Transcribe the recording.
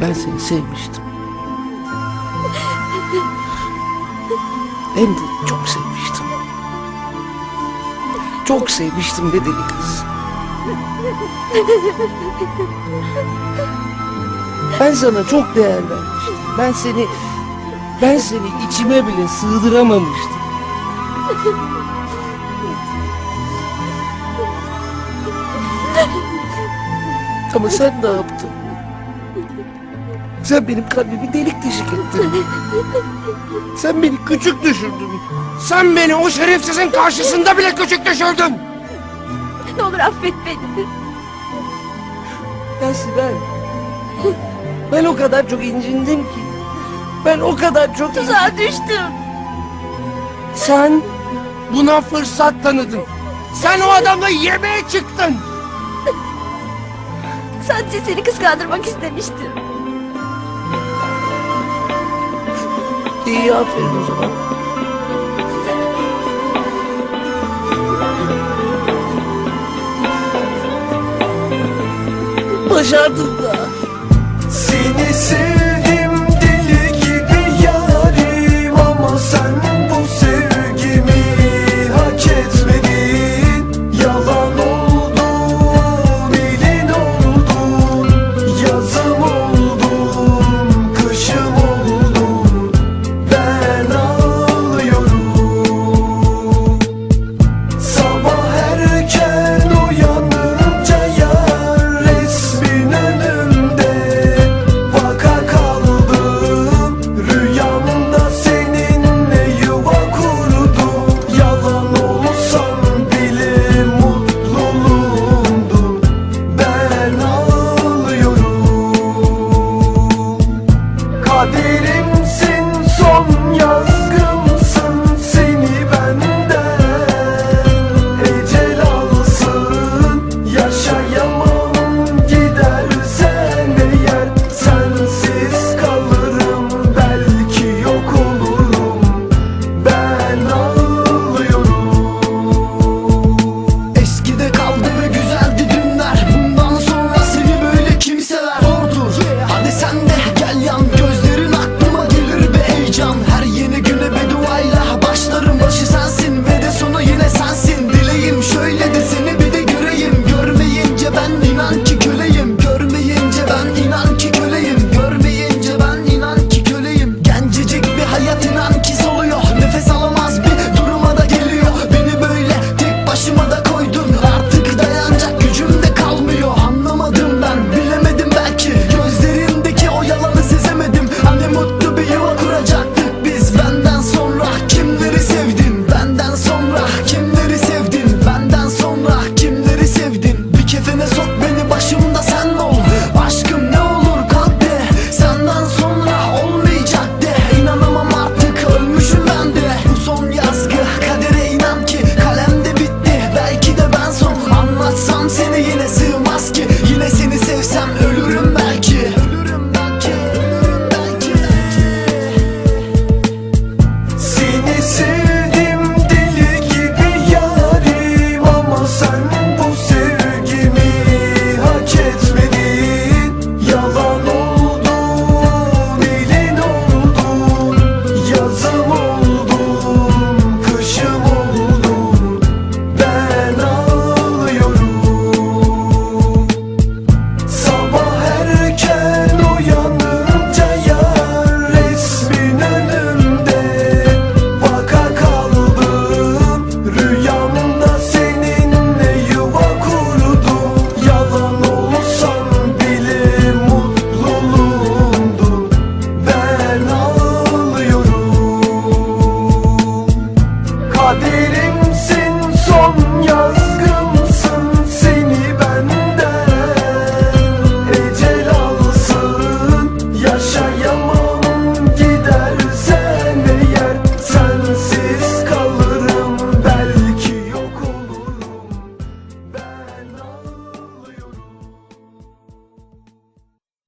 Ben seni sevmiştim. Hem de çok sevmiştim. Çok sevmiştim be deli kız. Ben sana çok değer vermiştim. Ben seni ben seni içime bile sığdıramamıştım. Ama sen ne yaptın? Sen benim kalbimi delik deşik ettin. Sen beni küçük düşürdün. Sen beni o şerefsizin karşısında bile küçük düşürdün. Ne olur affet beni. Ya Sibel. Ben o kadar çok incindim ki. Ben o kadar çok... Tuzağa düştüm. Sen buna fırsat tanıdın. Sen o adamla yemeğe çıktın. Sadece seni kıskandırmak istemiştim. iyi aferin o zaman. Başardım da. Seni sev hayat inan ki soluyor